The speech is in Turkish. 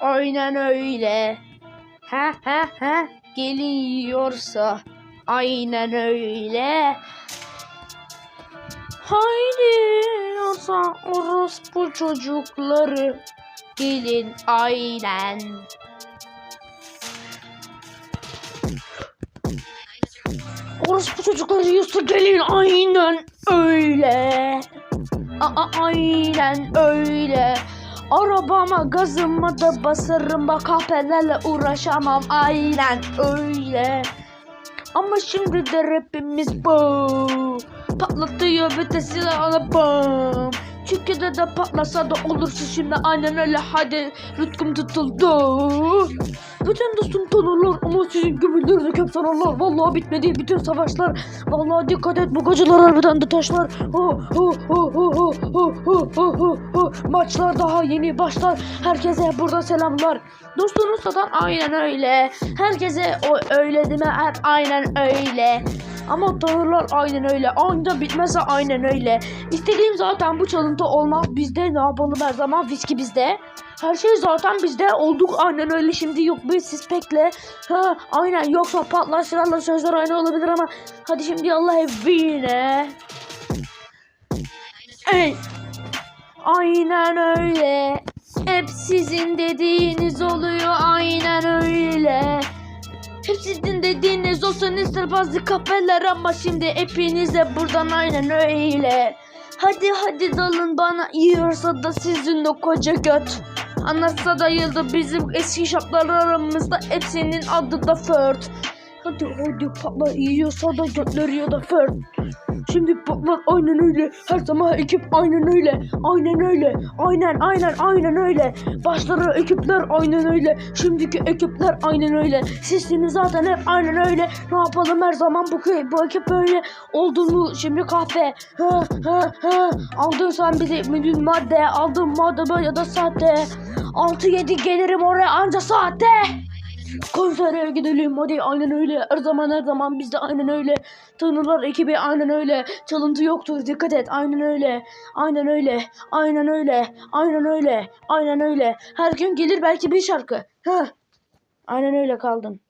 aynen öyle. Ha ha ha geliyorsa aynen öyle. Haydi yoksa orospu çocukları gelin aynen. Orospu çocukları yiyorsa gelin aynen öyle. Aa, aynen öyle. Arabama gazımı da basarım bak kahpelerle uğraşamam aynen öyle. Ama şimdi de rapimiz bu. Patlatıyor vitesi ana bam. Çünkü de de patlasa da olursa şimdi aynen öyle hadi rıtkım tutuldu. Tanırlar ama sizin gibileri hep sanarlar. Vallahi bitmedi bütün savaşlar. Vallahi dikkat et bu gacılar harbiden de taşlar. Maçlar daha yeni başlar. Herkese burada selamlar. Dostunuz satan aynen öyle. Herkese o öyle? Hep aynen öyle. Ama tanırlar aynen öyle. Anında bitmezse aynen öyle. İstediğim zaten bu çalıntı olmaz. Bizde ne yapalım her zaman viski bizde. Her şey zaten bizde olduk aynen öyle şimdi yok bir siz pekle. Ha aynen yoksa patlaşlarla sözler aynı olabilir ama hadi şimdi Allah evine. Ey. Aynen öyle. Hep sizin dediğiniz oluyor aynen öyle. Hep sizin ister bazı kafeler ama şimdi hepinize buradan aynen öyle. Hadi hadi dalın bana yiyorsa da sizin o koca göt. Anlatsa da yıldı bizim eski şaplar aramızda hepsinin adı da Fört. Hadi hadi patla yiyorsa da götleri ya da Fört. Şimdi patlar aynen öyle. Her zaman ekip aynen öyle. Aynen öyle. Aynen aynen aynen öyle. Başları ekipler aynen öyle. Şimdiki ekipler aynen öyle. Sizsiniz zaten hep aynen öyle. Ne yapalım her zaman bu, bu ekip böyle oldu mu şimdi kahve. Ha ha ha. Aldın sen bizi müdür madde. Aldın madde ya da sahte. 6-7 gelirim oraya anca saatte. Konsere gidelim hadi aynen öyle. Her zaman her zaman bizde aynen öyle. Tanrılar ekibi aynen öyle. Çalıntı yoktur dikkat et. Aynen öyle. Aynen öyle. Aynen öyle. Aynen öyle. Aynen öyle. Her gün gelir belki bir şarkı. Heh. aynen öyle kaldın